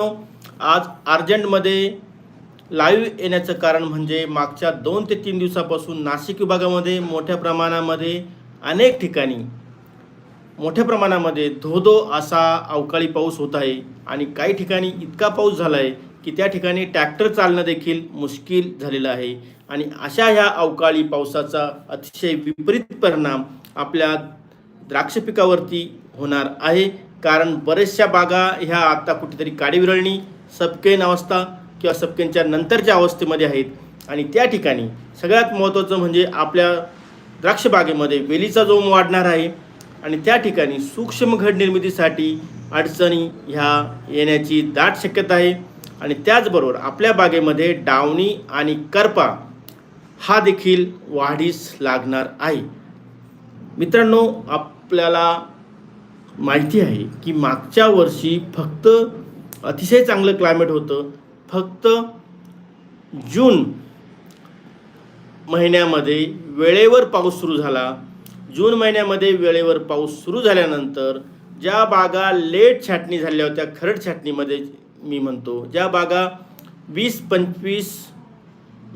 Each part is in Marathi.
आज अर्जंटमध्ये लाईव्ह येण्याचं कारण म्हणजे मागच्या दोन ते तीन दिवसापासून नाशिक विभागामध्ये मोठ्या प्रमाणामध्ये अनेक ठिकाणी मोठ्या प्रमाणामध्ये धो धो असा अवकाळी पाऊस होत आहे आणि काही ठिकाणी इतका पाऊस झाला आहे की त्या ठिकाणी ट्रॅक्टर चालणं देखील मुश्किल झालेलं आहे. आणि अशा ह्या अवकाळी पावसाचा अतिशय विपरीत परिणाम आपल्या द्राक्ष पिकावरती होणार आहे. कारण बऱ्याचशा बागा ह्या आता कुठेतरी काडीविरळणी सबकेन अवस्था किंवा सबकेनच्या नंतरच्या अवस्थेमध्ये आहेत. आणि त्या ठिकाणी सगळ्यात महत्त्वाचं म्हणजे आपल्या द्राक्षबागेमध्ये वेलीचा जोम वाढणार आहे. आणि त्या ठिकाणी सूक्ष्म घड निर्मितीसाठी अडचणी ह्या येण्याची दाट शक्यता आहे. आणि त्याचबरोबर आपल्या बागेमध्ये डावणी आणि करपा हा देखील वाढीस लागणार आहे. मित्रांनो आपल्याला माहिती आहे की मागच्या वर्षी फक्त अतिशय चांगलं क्लायमेट होतं. फक्त जून महिन्यामध्ये वेळेवर पाऊस सुरू झाला. जून महिन्यामध्ये वेळेवर पाऊस सुरू झाल्यानंतर ज्या बागा लेट छाटणी झाल्या होत्या खरड छाटणीमध्ये मी म्हणतो ज्या बागा वीस पंचवीस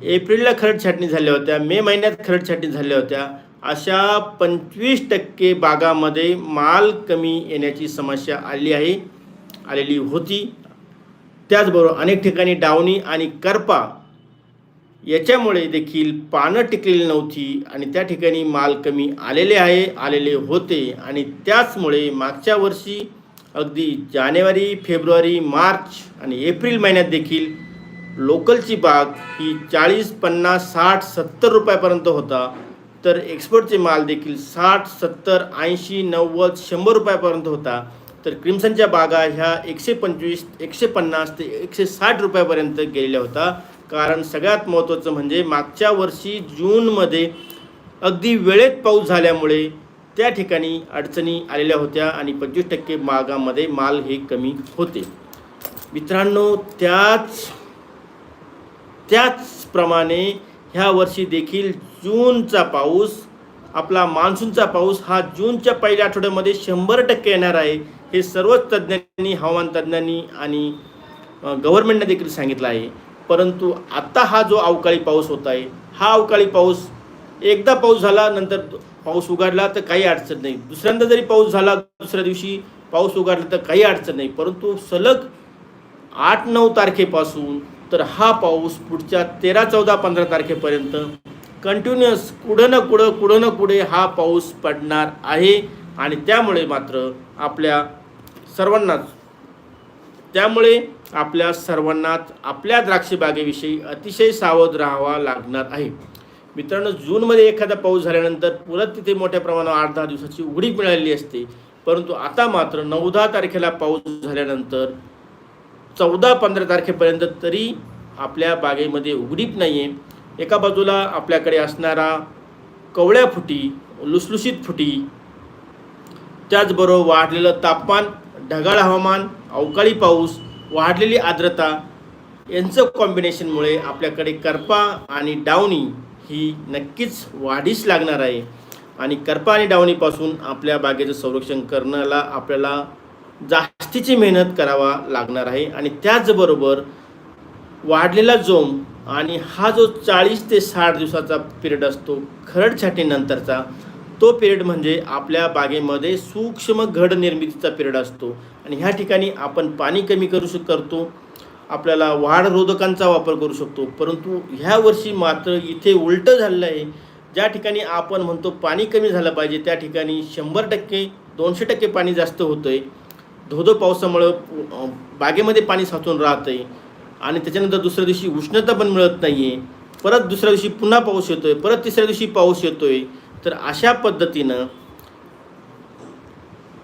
एप्रिलला खरड छाटणी झाल्या होत्या मे महिन्यात खरड छाटणी झाल्या होत्या अशा पंचवीस टक्के बागामध्ये माल कमी येण्याची समस्या आली आहे आलेली होती. त्याचबरोबर अनेक ठिकाणी डावणी आणि करपा याच्यामुळे देखील पानं टिकलेली नव्हती आणि त्या ठिकाणी माल कमी आलेले आहे आलेले होते. आणि त्याचमुळे मागच्या वर्षी अगदी जानेवारी फेब्रुवारी मार्च आणि एप्रिल महिन्यात देखील लोकलची बाग ही चाळीस पन्नास साठ सत्तर रुपयापर्यंत होता. तर एक्सपोर्टचे माल देखील साठ सत्तर ऐंशी नव्वद शंभर रुपयापर्यंत होता. तर क्रिम्सनच्या बागा ह्या एकशे पंचवीस एकशे पन्नास ते एकशे साठ रुपयापर्यंत गेलेल्या होता. कारण सगळ्यात महत्त्वाचं म्हणजे मागच्या वर्षी जूनमध्ये अगदी वेळेत पाऊस झाल्यामुळे त्या ठिकाणी अडचणी आलेल्या होत्या आणि पंचवीस टक्के मागामध्ये माल हे कमी होते. मित्रांनो त्याच त्याचप्रमाणे ह्या वर्षी देखील जूनचा पाऊस आपला मान्सूनचा पाऊस हा जूनच्या पहिल्या आठवड्यामध्ये शंभर टक्के येणार आहे हे सर्वच तज्ज्ञांनी हवामान तज्ज्ञांनी आणि गव्हर्नमेंटने देखील सांगितलं आहे. परंतु आत्ता हा जो अवकाळी पाऊस होत आहे हा अवकाळी पाऊस एकदा पाऊस झाला नंतर पाऊस उघडला तर काही अडचण नाही. दुसऱ्यांदा जरी पाऊस झाला दुसऱ्या दिवशी पाऊस उघडला तर काही अडचण नाही. परंतु सलग आठ नऊ तारखेपासून तर हा पाऊस पुढच्या तेरा चौदा पंधरा तारखेपर्यंत कंटिन्युअस कुठं ना कुठं कुठं ना कुठे हा पाऊस पडणार आहे. आणि त्यामुळे मात्र आपल्या सर्वांनाच त्यामुळे आपल्या सर्वांनाच आपल्या द्राक्षबागेविषयी अतिशय सावध राहावा लागणार आहे. मित्रांनो जूनमध्ये एखादा पाऊस झाल्यानंतर पुरत तिथे मोठ्या प्रमाणावर आठ दहा दिवसाची उघडीक मिळालेली असते. परंतु आता मात्र नऊ दहा तारखेला पाऊस झाल्यानंतर चौदा पंधरा तारखेपर्यंत तरी आपल्या बागेमध्ये उघडीप नाही आहे एका बाजूला आपल्याकडे असणारा कवळ्या फुटी लुसलुशीत फुटी त्याचबरोबर वाढलेलं तापमान ढगाळ हवामान अवकाळी पाऊस वाढलेली आर्द्रता यांचं कॉम्बिनेशनमुळे आपल्याकडे करपा आणि डावणी ही नक्कीच वाढीस लागणार आहे. आणि करपा आणि डावणीपासून आपल्या बागेचं संरक्षण करण्याला आपल्याला जास्तीची मेहनत करावा लागणार आहे. आणि त्याचबरोबर वाढलेला जोम आणि हा जो चाळीस ते साठ दिवसाचा पिरियड असतो खरड छाटणीनंतरचा तो पिरियड म्हणजे आपल्या बागेमध्ये सूक्ष्म घड निर्मितीचा पिरियड असतो. आणि ह्या ठिकाणी आपण पाणी कमी करू शक करतो. आपल्याला वाढ रोधकांचा वापर करू शकतो. परंतु ह्या वर्षी मात्र इथे उलटं झालेलं आहे. ज्या ठिकाणी आपण म्हणतो पाणी कमी झालं पाहिजे त्या ठिकाणी शंभर टक्के दोनशे टक्के पाणी जास्त होतं आहे धोधो पावसामुळं बागेमध्ये पाणी साचून राहतं आहे आणि त्याच्यानंतर दुसऱ्या दिवशी उष्णता पण मिळत नाही आहे परत दुसऱ्या दिवशी पुन्हा पाऊस येतो आहे परत तिसऱ्या दिवशी पाऊस येतो आहे तर अशा पद्धतीनं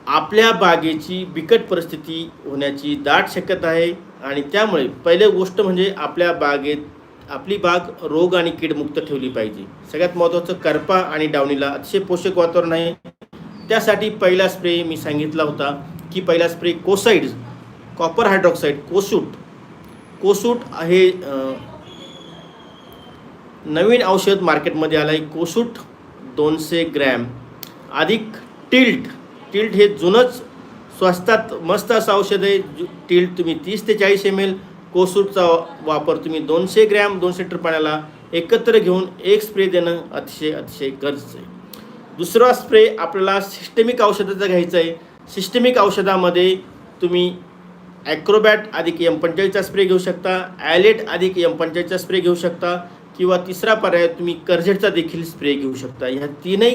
आपल्या बागेची बिकट परिस्थिती होण्याची दाट शक्यता आहे आणि त्यामुळे पहिले गोष्ट म्हणजे आपल्या बागेत आपली बाग रोग आणि कीडमुक्त ठेवली पाहिजे. सगळ्यात महत्त्वाचं करपा आणि डावणीला अतिशय पोषक वातावरण आहे. त्यासाठी पहिला स्प्रे मी सांगितला होता. की पहिला स्प्रे कोसाईड्स कॉपर हायड्रॉक्साईड कोसूट. कोसूट हे नवीन औषध मार्केटमध्ये आलं आहे कोसूट दोनशे ग्रॅम. अधिक टिल्ट. टिल्ट हे जुनंच स्वस्तात मस्त असं औषध आहे. जु- टील तुम्ही तीस ते चाळीस एम एल कोसूटचा वापर तुम्ही दोनशे ग्रॅम दोनशे लिटर पाण्याला एकत्र घेऊन एक स्प्रे देणं अतिशय अतिशय गरजेचं आहे. दुसरा स्प्रे आपल्याला सिस्टेमिक औषधाचा घ्यायचा आहे. सिस्टमिक औषधामध्ये तुम्ही ॲक्रोबॅट अधिक एम पंचेचाळीसचा स्प्रे घेऊ शकता ॲलेट अधिक एम पंचेचाळीसचा स्प्रे घेऊ शकता किंवा तिसरा पर्याय तुम्ही कर्जेटचा देखील स्प्रे घेऊ शकता. ह्या तीनही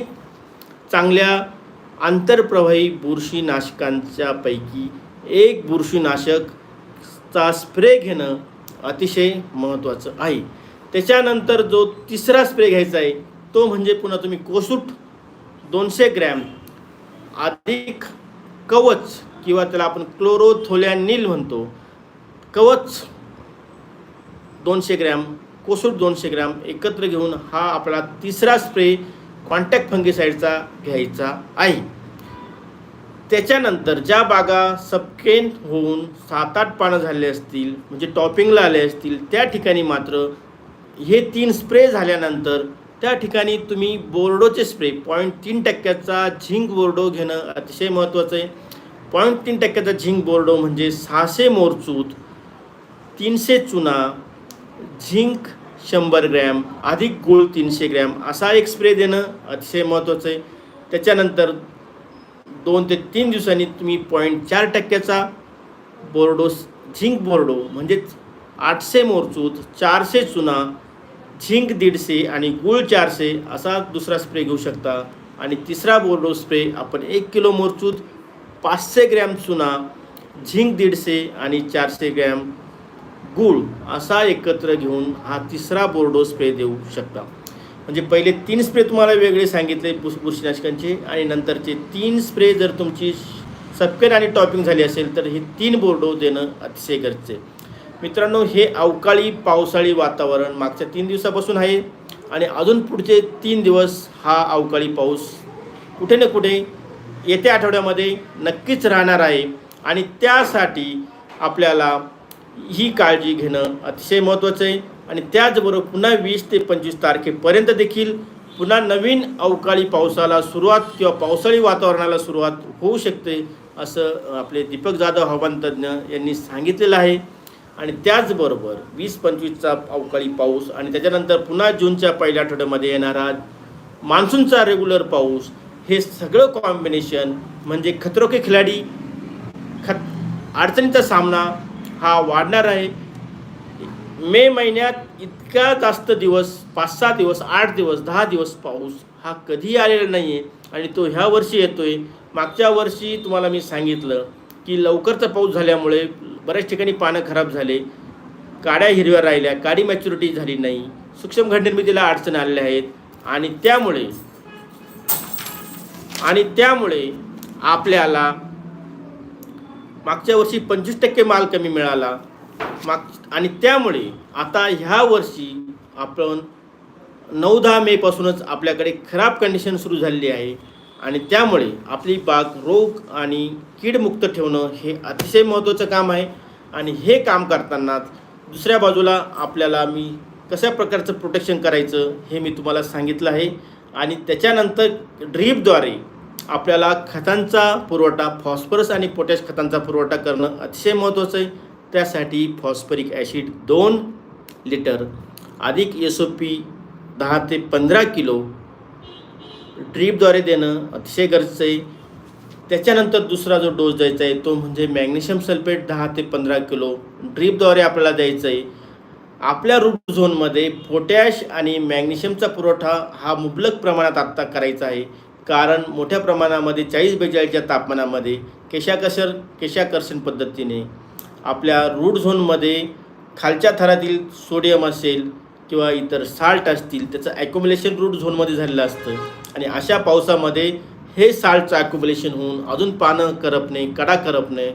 चांगल्या आंतरप्रवाही बुरशीनाशकांच्यापैकी एक बुरशीनाशकचा स्प्रे घेणं अतिशय महत्त्वाचं आहे. त्याच्यानंतर जो तिसरा स्प्रे घ्यायचा आहे तो म्हणजे पुन्हा तुम्ही कोसूट दोनशे ग्रॅम अधिक कवच किंवा त्याला आपण क्लोरोथोलॅनिल म्हणतो. कवच दोनशे ग्रॅम कोसूट दोनशे ग्रॅम एकत्र घेऊन हा आपला तिसरा स्प्रे कॉन्टॅक्ट फंगिसाईडचा घ्यायचा आहे. त्याच्यानंतर ज्या बागा सबकेन होऊन सात आठ पानं झाले असतील म्हणजे टॉपिंगला आले असतील त्या ठिकाणी मात्र हे तीन स्प्रे झाल्यानंतर त्या ठिकाणी तुम्ही बोर्डोचे स्प्रे पॉईंट तीन टक्क्याचा झिंक बोर्डो घेणं अतिशय महत्त्वाचं आहे. पॉईंट तीन टक्क्याचा झिंक बोर्डो म्हणजे सहाशे मोरचूत तीनशे चुना झिंक शंभर ग्रॅम अधिक गुळ तीनशे ग्रॅम असा एक स्प्रे देणं अतिशय महत्त्वाचं आहे. त्याच्यानंतर दोन ते तीन दिवसांनी तुम्ही पॉईंट चार टक्क्याचा बोर्डो झिंक बोर्डो म्हणजेच आठशे मोरचूत चारशे चुना झिंक दीडशे आणि गुळ चारशे असा दुसरा स्प्रे घेऊ शकता. आणि तिसरा बोर्डो स्प्रे आपण एक किलो मोरचूत पाचशे ग्रॅम चुना झिंक दीडशे आणि चारशे ग्रॅम गूळ असा एकत्र घेऊन हा तिसरा बोर्डो स्प्रे देऊ शकता. म्हणजे पहिले तीन स्प्रे तुम्हाला वेगळे सांगितले बुस बुरशीनाशकांचे आणि नंतरचे तीन स्प्रे जर तुमची सपकेट आणि टॉपिंग झाली असेल तर हे तीन बोर्डो देणं अतिशय गरजेचं आहे. मित्रांनो हे अवकाळी पावसाळी वातावरण मागच्या तीन दिवसापासून आहे आणि अजून पुढचे तीन दिवस हा अवकाळी पाऊस कुठे ना कुठे येत्या आठवड्यामध्ये नक्कीच राहणार आहे आणि त्यासाठी आपल्याला ही काळजी घेणं अतिशय महत्त्वाचं आहे. आणि त्याचबरोबर पुन्हा वीस ते पंचवीस तारखेपर्यंत देखील पुन्हा नवीन अवकाळी पावसाला सुरुवात किंवा पावसाळी वातावरणाला सुरुवात होऊ शकते असं आपले दीपक जाधव हवामान तज्ज्ञ यांनी सांगितलेलं आहे. आणि त्याचबरोबर वीस पंचवीसचा अवकाळी पाऊस आणि त्याच्यानंतर पुन्हा जूनच्या पहिल्या आठवड्यामध्ये येणारा मान्सूनचा रेग्युलर पाऊस हे सगळं कॉम्बिनेशन म्हणजे खतरोके खिलाडी खत अडचणीचा सामना हा वाढणार आहे. मे महिन्यात इतका जास्त दिवस पाच सहा दिवस आठ दिवस दहा दिवस पाऊस हा कधी आलेला नाही आहे आणि तो ह्या वर्षी येतो आहे मागच्या वर्षी तुम्हाला मी सांगितलं की लवकरचा पाऊस झाल्यामुळे बऱ्याच ठिकाणी पानं खराब झाले काड्या हिरव्या राहिल्या काडी मॅच्युरिटी झाली नाही सूक्ष्म घटनिर्मितीला अडचण आलेल्या आहेत आणि त्यामुळे आणि त्यामुळे आपल्याला मागच्या वर्षी पंचवीस टक्के माल कमी मिळाला. माग आणि त्यामुळे आता ह्या वर्षी आपण नऊ दहा मेपासूनच आपल्याकडे खराब कंडिशन सुरू झालेली आहे. आणि त्यामुळे आपली बाग रोग आणि कीडमुक्त ठेवणं हे अतिशय महत्त्वाचं काम आहे. आणि हे काम करतानाच दुसऱ्या बाजूला आपल्याला मी कशा प्रकारचं प्रोटेक्शन करायचं हे मी तुम्हाला सांगितलं आहे. आणि त्याच्यानंतर ड्रीपद्वारे आपल्याला खतांचा पुरवठा फॉस्फरस आणि पोटॅश खतांचा पुरवठा करणं अतिशय महत्त्वाचं आहे. त्यासाठी फॉस्फरिक ॲसिड दोन लिटर अधिक एस ओ पी दहा ते पंधरा किलो ड्रीपद्वारे देणं अतिशय गरजेचं आहे. त्याच्यानंतर दुसरा जो डोस द्यायचा आहे तो म्हणजे मॅग्नेशियम सल्फेट दहा ते पंधरा किलो ड्रीपद्वारे आपल्याला द्यायचं आहे. आपल्या रूट झोनमध्ये पोटॅश आणि मॅग्नेशियमचा पुरवठा हा मुबलक प्रमाणात आत्ता करायचा आहे. कारण मोठ्या प्रमाणामध्ये चाळीस बेचाळीसच्या तापमानामध्ये केशाकसर केशाकर्षण पद्धतीने आपल्या रूट झोनमध्ये खालच्या थरातील सोडियम असेल किंवा इतर साल्ट असतील त्याचं ॲक्युमुलेशन रूट झोनमध्ये झालेलं असतं. आणि अशा पावसामध्ये हे साल्टचं ॲक्युमुलेशन होऊन अजून पानं करपणे कडा करपणे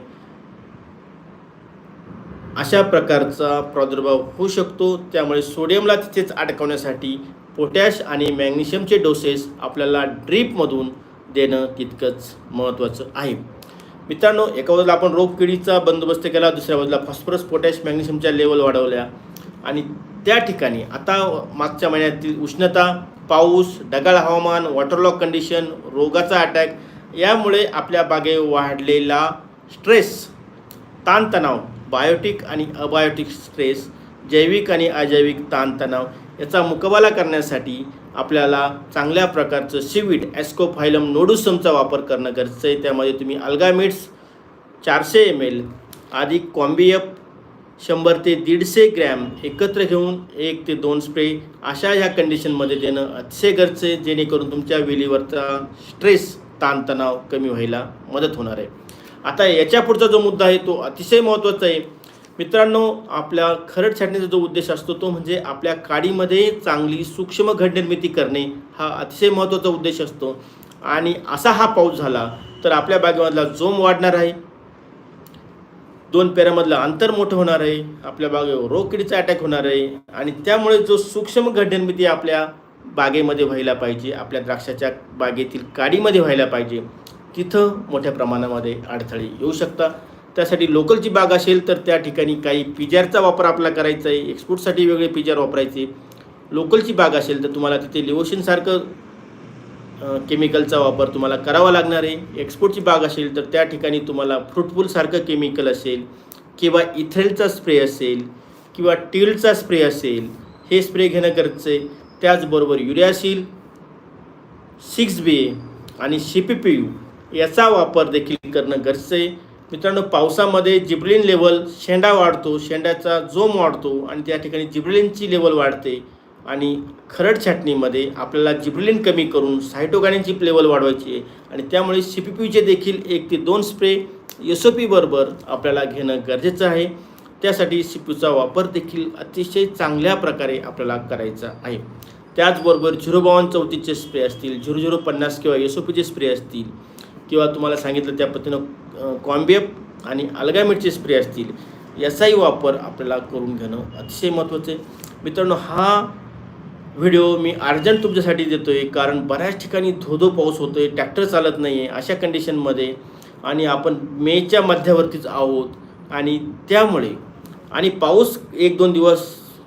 अशा प्रकारचा प्रादुर्भाव होऊ शकतो. त्यामुळे सोडियमला तिथेच अडकवण्यासाठी पोटॅश आणि मॅग्नेशियमचे डोसेस आपल्याला ड्रीपमधून देणं तितकंच महत्त्वाचं आहे. मित्रांनो एका बाजूला आपण रोगकिडीचा बंदोबस्त केला दुसऱ्या बाजूला फॉस्फरस पोटॅश मॅग्नेशियमच्या लेवल वाढवल्या. आणि त्या ठिकाणी आता मागच्या महिन्यातील उष्णता पाऊस ढगाळ हवामान वॉटरलॉक कंडिशन रोगाचा अटॅक यामुळे आपल्या बागे वाढलेला स्ट्रेस ताणतणाव बायोटिक आणि अबायोटिक स्ट्रेस जैविक आणि अजैविक ताणतणाव याचा मुकाबला करण्यासाठी आपल्याला चांगल्या प्रकारचं सिविड ॲस्कोफायलम नोडुसमचा वापर करणं गरजेचं आहे. त्यामध्ये तुम्ही अल्गामिट्स चारशे एम एल अधिक कॉम्बियप शंभर ते दीडशे ग्रॅम एकत्र घेऊन एक ते दोन स्प्रे अशा ह्या कंडिशनमध्ये देणं अतिशय गरजेचं आहे जेणेकरून तुमच्या वेलीवरचा स्ट्रेस ताणतणाव कमी व्हायला मदत होणार आहे. आता याच्या पुढचा जो मुद्दा आहे तो अतिशय महत्त्वाचा आहे. मित्रांनो आपल्या खरड छाटणीचा जो उद्देश असतो तो म्हणजे आपल्या काडीमध्ये चांगली सूक्ष्म घटनिर्मिती करणे हा अतिशय महत्त्वाचा उद्देश असतो. आणि असा हा पाऊस झाला तर आपल्या बागेमधला जोम वाढणार आहे. दोन पेऱ्यामधलं अंतर मोठं होणार आहे. आपल्या बागेवर रोगकिडीचा अटॅक होणार आहे. आणि त्यामुळे जो सूक्ष्म घटनिर्मिती आपल्या बागेमध्ये व्हायला पाहिजे आपल्या द्राक्षाच्या बागेतील काडीमध्ये व्हायला पाहिजे तिथं मोठ्या प्रमाणामध्ये अडथळे येऊ शकतात. त्यासाठी लोकलची बाग असेल तर त्या ठिकाणी काही पिजारचा वापर आपला करायचा आहे. एक्सपोर्टसाठी वेगळे पिजार वापरायचे. लोकलची बाग असेल तर तुम्हाला तिथे लिओशनसारखं केमिकलचा वापर तुम्हाला करावा लागणार आहे. एक्सपोर्टची बाग असेल तर त्या ठिकाणी तुम्हाला फ्रुटफुलसारखं केमिकल असेल किंवा इथेलचा स्प्रे असेल किंवा टिलचा स्प्रे असेल हे स्प्रे घेणं गरजेचं आहे. त्याचबरोबर युरियाशील सिक्स बी ए आणि सी पी पी यू याचा वापर देखील करणं गरजेचं आहे. मित्रांनो पावसामध्ये जिब्रिलिन लेवल शेंडा वाढतो. शेंड्याचा जोम वाढतो आणि त्या ठिकाणी जिब्रेलिनची लेवल वाढते. आणि खरड छाटणीमध्ये आपल्याला जिब्रिलिन कमी करून सायटोगानीची लेवल वाढवायची आहे. आणि त्यामुळे सी पी पीचे देखील एक ते दोन स्प्रे एस ओ पीबरोबर आपल्याला घेणं गरजेचं आहे. त्यासाठी सी पीचा वापर देखील अतिशय चांगल्या प्रकारे आपल्याला करायचा आहे. त्याचबरोबर झिरो बावन्न चौतीसचे स्प्रे असतील झिरो झिरो पन्नास किंवा एस ओ पीचे स्प्रे असतील किंवा तुम्हाला सांगितलं त्या पद्धतीनं कॉम्बियप आणि अल्गामिडचे स्प्रे असतील याचाही वापर आपल्याला करून घेणं अतिशय महत्त्वाचं आहे. मित्रांनो हा व्हिडिओ मी अर्जंट तुमच्यासाठी देतो आहे कारण बऱ्याच ठिकाणी धोधो पाऊस होतो आहे ट्रॅक्टर चालत नाही आहे अशा कंडिशनमध्ये आणि आपण मेच्या मध्यावरतीच आहोत. आणि त्यामुळे आणि पाऊस एक दोन दिवस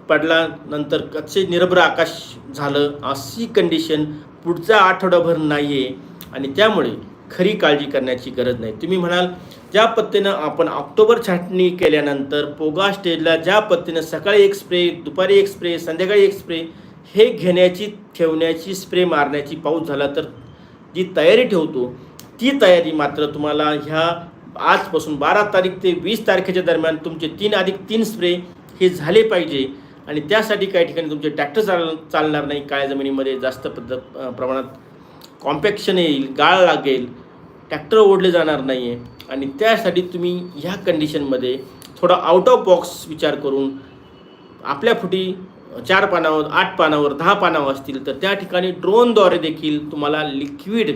पडला नंतर कच्चे निरभ्र आकाश झालं अशी कंडिशन पुढचा आठवडाभर नाही आहे आणि त्यामुळे खरी काळजी करण्याची गरज नाही. तुम्ही म्हणाल ज्या पद्धतीनं आपण ऑक्टोबर छाटणी केल्यानंतर पोगा स्टेजला ज्या पद्धतीनं सकाळी एक स्प्रे दुपारी एक स्प्रे संध्याकाळी एक स्प्रे हे घेण्याची ठेवण्याची स्प्रे मारण्याची पाऊस झाला तर जी तयारी ठेवतो ती तयारी मात्र तुम्हाला ह्या आजपासून बारा तारीख ते वीस तारखेच्या दरम्यान तुमचे तीन अधिक तीन स्प्रे हे झाले पाहिजे. आणि त्यासाठी काही ठिकाणी तुमचे ट्रॅक्टर चाल चालणार नाही. काळ्या जमिनीमध्ये जास्त पद्ध प्रमाणात कॉम्पॅक्शन येईल गाळ लागेल ट्रॅक्टर ओढले जाणार नाही आहे आणि त्यासाठी तुम्ही ह्या कंडिशनमध्ये थोडा आउट ऑफ बॉक्स विचार करून आपल्या फुटी चार पानावर आठ पानावर दहा पानावर असतील तर त्या ठिकाणी ड्रोनद्वारे देखील तुम्हाला लिक्विड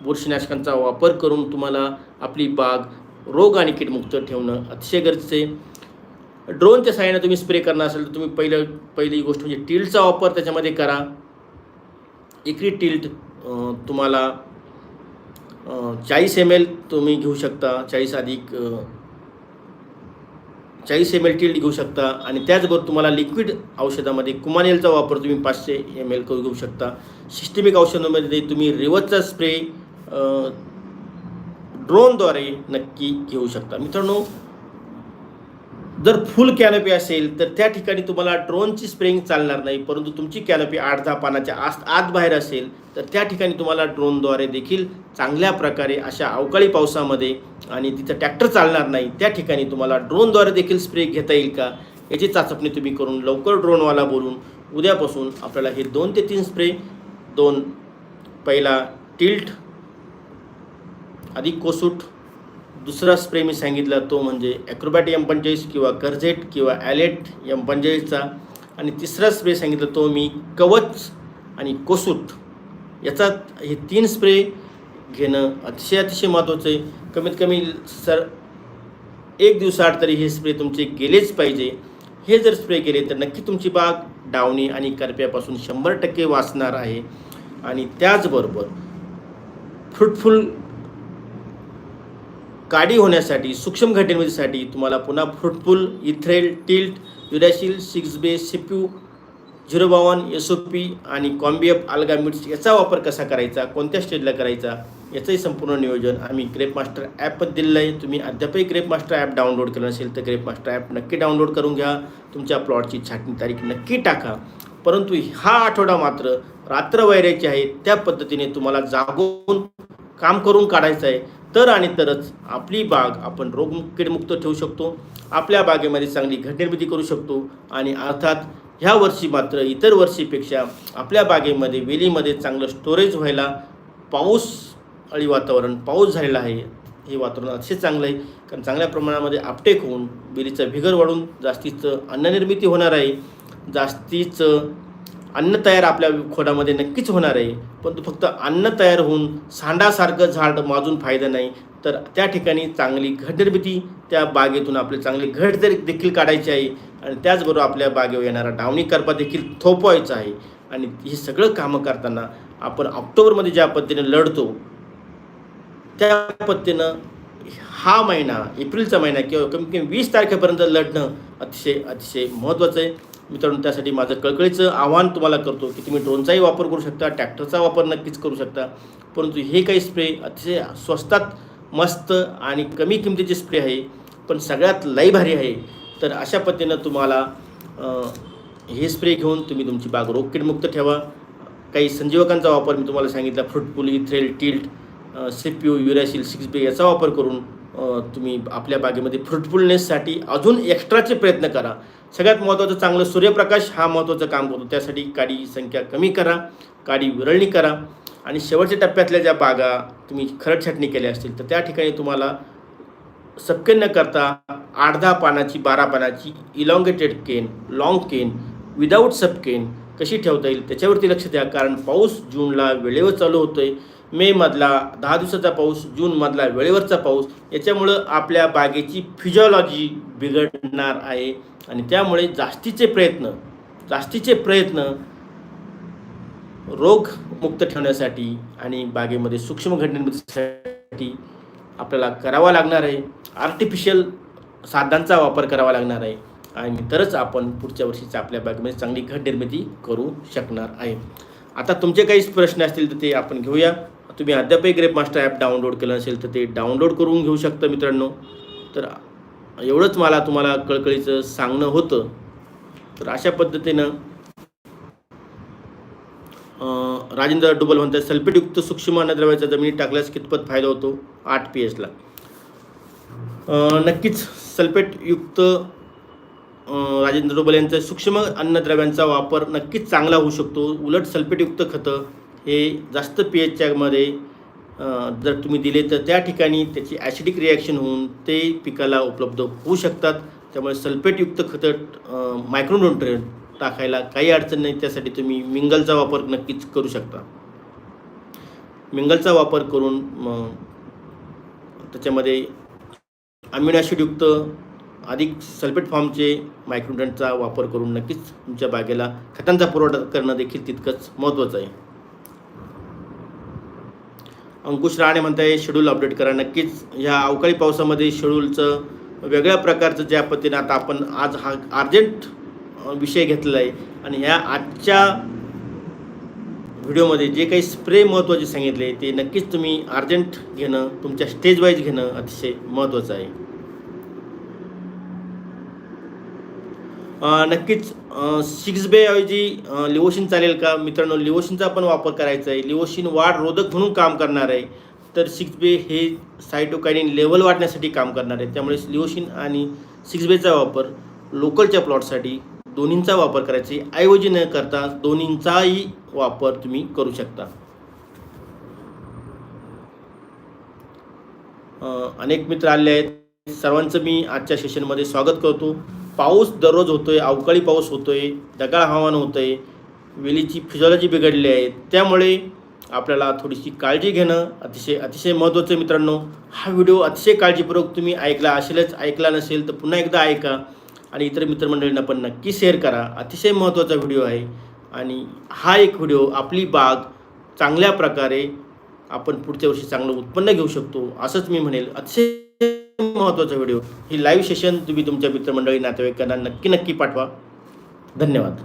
बुरशीनाशकांचा वापर करून तुम्हाला आपली बाग रोग आणि कीटमुक्त ठेवणं अतिशय गरजेचं आहे. ड्रोनच्या सहाय्याने तुम्ही स्प्रे करणार असेल तर तुम्ही पहिलं पहिली गोष्ट म्हणजे टिल्टचा वापर त्याच्यामध्ये करा. एकरी टिल्ट तुम्हाला चाळीस एम एल तुम्ही घेऊ शकता चाळीस अधिक चाळीस एम एल टिल्ट घेऊ शकता आणि त्याचबरोबर तुम्हाला लिक्विड औषधामध्ये कुमानेलचा वापर तुम्ही पाचशे एम एल करून घेऊ शकता. सिस्टमिक औषधामध्ये तुम्ही रिवर्सचा स्प्रे ड्रोनद्वारे नक्की घेऊ शकता. मित्रांनो जर फुल कॅनपी असेल तर त्या ठिकाणी तुम्हाला ड्रोनची स्प्रेइंग चालणार नाही परंतु तुमची कॅनपी आठ दहा पानाच्या आत आत बाहेर असेल तर त्या ठिकाणी तुम्हाला ड्रोनद्वारे देखील चांगल्या प्रकारे अशा अवकाळी पावसामध्ये आणि तिथं ट्रॅक्टर चालणार नाही त्या ठिकाणी तुम्हाला ड्रोनद्वारे देखील स्प्रे घेता येईल का याची चाचपणी तुम्ही करून लवकर ड्रोनवाला बोलून उद्यापासून आपल्याला हे दोन ते तीन स्प्रे दोन पहिला टिल्ट अधिक कोसूट दुसरा स्प्रे मी सांगितला तो म्हणजे ॲक्रोबॅट एम पंचेचाळीस किंवा कर्झेट किंवा ॲलेट एम पंचेचाळीसचा. आणि तिसरा स्प्रे सांगितला तो मी कवच आणि कोसूट याचा हे तीन स्प्रे घेणं अतिशय अतिशय महत्त्वाचं आहे. कमीत कमी सर एक दिवसाआड तरी हे स्प्रे तुमचे गेलेच पाहिजे. हे जर स्प्रे केले तर नक्की तुमची बाग डावणी आणि करप्यापासून शंभर टक्के वाचणार आहे. आणि त्याचबरोबर फ्रुटफुल काडी होण्यासाठी सूक्ष्म घटनेसाठी तुम्हाला पुन्हा फ्रुटफुल इथ्रेल टिल्ट युरॅशिल सिक्स बे सिप्यू झिरो बावन एस ओ पी आणि कॉम्बिएफ आल्गा मिट्स याचा वापर कसा करायचा कोणत्या स्टेजला करायचा याचंही संपूर्ण नियोजन आम्ही ग्रेप मास्टर ॲपच दिलेलं आहे. तुम्ही अद्यापही ग्रेप मास्टर ॲप डाउनलोड केलं नसेल तर ग्रेप मास्टर ॲप नक्की डाउनलोड करून घ्या. तुमच्या प्लॉटची छाटणी तारीख नक्की टाका. परंतु हा आठवडा मात्र रात्र वैरायची आहे त्या पद्धतीने तुम्हाला जागून काम करून काढायचं आहे. तर आणि तरच आपली बाग आपण रोग कीडमुक्त ठेवू शकतो. आपल्या बागेमध्ये चांगली घटनिर्मिती करू शकतो. आणि अर्थात ह्या वर्षी मात्र इतर वर्षीपेक्षा आपल्या बागेमध्ये वेलीमध्ये चांगलं स्टोरेज व्हायला पाऊस अळी वातावरण पाऊस झालेला आहे. हे वातावरण अतिशय चांगलं आहे. कारण चांगल्या प्रमाणामध्ये आपटेक होऊन वेलीचा भिगर वाढून जास्तीचं अन्ननिर्मिती होणार आहे. जास्तीचं अन्न तयार आपल्या खोडामध्ये नक्कीच होणार आहे. परंतु फक्त अन्न तयार होऊन सांडासारखं झाड माजून फायदा नाही. तर त्या ठिकाणी चांगली घट निर्मिती त्या बागेतून आपले चांगले घट जर देखील काढायची आहे आणि त्याचबरोबर आपल्या बागेवर येणारा डावणी करपा देखील थोपवायचा आहे. आणि हे सगळं कामं करताना आपण ऑक्टोबरमध्ये ज्या पद्धतीने लढतो त्या पद्धतीनं हा महिना एप्रिलचा महिना किंवा कमी कमी वीस तारखेपर्यंत लढणं अतिशय अतिशय महत्त्वाचं आहे. मित्रांनो त्यासाठी माझं कळकळीचं आव्हान तुम्हाला करतो की तुम्ही ड्रोनचाही वापर करू शकता ट्रॅक्टरचा वापर नक्कीच करू शकता. परंतु हे काही स्प्रे अतिशय स्वस्तात मस्त आणि कमी किमतीचे स्प्रे आहे पण सगळ्यात लई भारी आहे. तर अशा पद्धतीनं तुम्हाला हे स्प्रे घेऊन तुम्ही तुमची बाग रोगकीडमुक्त ठेवा. काही संजीवकांचा वापर मी तुम्हाला सांगितला फ्रुटपुली थ्रेल टिल्ट सीपीयू युरॅसिल सिक्स बे याचा वापर करून तुम्ही आपल्या बागेमध्ये फ्रुटफुलनेससाठी अजून एक्स्ट्राचे प्रयत्न करा. सगळ्यात महत्त्वाचं चांगलं सूर्यप्रकाश हा महत्त्वाचं काम करतो. त्यासाठी काडी संख्या कमी करा काडी विरळणी करा आणि शेवटच्या टप्प्यातल्या ज्या बागा तुम्ही खरड छाटणी केल्या असतील तर त्या ठिकाणी तुम्हाला सबकेन न करता आठ दहा पानाची बारा पानाची elongated cane long cane without subcane कशी ठेवता येईल त्याच्यावरती लक्ष द्या. कारण पाऊस जूनला वेळेवर चालू होतो आहे मेमधला दहा दिवसाचा पाऊस जूनमधला वेळेवरचा पाऊस याच्यामुळं आपल्या बागेची फिजिओलॉजी बिघडणार आहे. आणि त्यामुळे जास्तीचे प्रयत्न जास्तीचे प्रयत्न रोगमुक्त ठेवण्यासाठी आणि बागेमध्ये सूक्ष्म घडण्यासाठी आपल्याला करावा लागणार आहे. आर्टिफिशियल साधनांचा वापर करावा लागणार आहे. आणि तरच आपण पुढच्या वर्षीच्या आपल्या बागेमध्ये चांगली घट निर्मिती करू शकणार आहे. आता तुमचे काही प्रश्न असतील तर ते आपण घेऊया. तुम्ही अद्यापही ग्रेप मास्टर ॲप डाउनलोड केलं असेल तर ते डाउनलोड करून घेऊ शकता मित्रांनो. तर एवढंच मला तुम्हाला कळकळीचं सांगणं होतं. तर अशा पद्धतीनं राजेंद्र डुबल म्हणतात सल्फेटयुक्त सूक्ष्म अन्नद्रव्याचा जमिनीत टाकल्यास कितपत फायदा होतो? आठ पी एचला नक्कीच सल्फेटयुक्त राजेंद्र डुबल यांचा सूक्ष्म अन्नद्रव्यांचा वापर नक्कीच चांगला होऊ शकतो. उलट सल्फेटयुक्त खतं हे जास्त पी एचच्यामध्ये जर तुम्ही दिले तर त्या ठिकाणी त्याची ॲसिडिक रिॲक्शन होऊन ते पिकाला उपलब्ध होऊ शकतात. त्यामुळे सल्फेटयुक्त खतं मायक्रोन्युट्रियन टाकायला काही अडचण नाही. त्यासाठी तुम्ही मिंगलचा वापर नक्कीच करू शकता. मिंगलचा वापर करून त्याच्यामध्ये अमिनो ॲसिडयुक्त अधिक सल्फेट फॉर्मचे मायक्रोन्युट्रनचा वापर करून नक्कीच तुमच्या बागेला खतांचा पुरवठा करणं देखील तितकंच महत्त्वाचं आहे. अंकुश राणे म्हणताय शेड्यूल अपडेट करा. नक्कीच ह्या अवकाळी पावसामध्ये शेड्यूलचं वेगळ्या प्रकारचं ज्या पद्धतीनं आता आपण आज हा अर्जंट विषय घेतलेला आहे आणि ह्या आजच्या व्हिडिओमध्ये जे काही स्प्रे महत्त्वाचे सांगितले ते नक्कीच तुम्ही अर्जंट घेणं तुमच्या स्टेज वाईज घेणं अतिशय महत्त्वाचं आहे. नक्कीच सिक्स बे ऐवजी लिओशिन चालेल का? मित्रांनो लिओशिनचा पण वापर करायचा आहे. लिओशिन वाढ रोधक म्हणून काम करणार आहे. तर सिक्स बे हे सायटोकायनिन लेवल वाढण्यासाठी काम करणार आहे. त्यामुळे लिओशिन आणि सिक्स बेचा वापर लोकलच्या प्लॉटसाठी दोन्हींचा वापर करायचा ऐवजी न करता दोन्हींचाही वापर तुम्ही करू शकता. अनेक मित्र आले आहेत. सर्वांचं मी आजच्या सेशनमध्ये स्वागत करतो. पाऊस दररोज होतो आहे अवकाळी पाऊस होतो आहे ढगाळ हवामान होतंय वेलीची फिजिओलॉजी बिघडली आहे. त्यामुळे आपल्याला थोडीशी काळजी घेणं अतिशय अतिशय महत्त्वाचं आहे मित्रांनो. हा व्हिडिओ अतिशय काळजीपूर्वक तुम्ही ऐकला असेलच ऐकला नसेल तर पुन्हा एकदा ऐका. आणि इतर मित्रमंडळींना पण नक्की शेअर करा. अतिशय महत्त्वाचा व्हिडिओ आहे. आणि हा एक व्हिडिओ आपली बाग चांगल्या प्रकारे आपण पुढच्या वर्षी चांगलं उत्पन्न घेऊ शकतो असंच मी म्हणेल. अतिशय महत्त्वाचा व्हिडिओ. ही लाईव्ह सेशन तुम्ही तुमच्या मित्रमंडळी नातेवाईकांना नक्की नक्की पाठवा. धन्यवाद.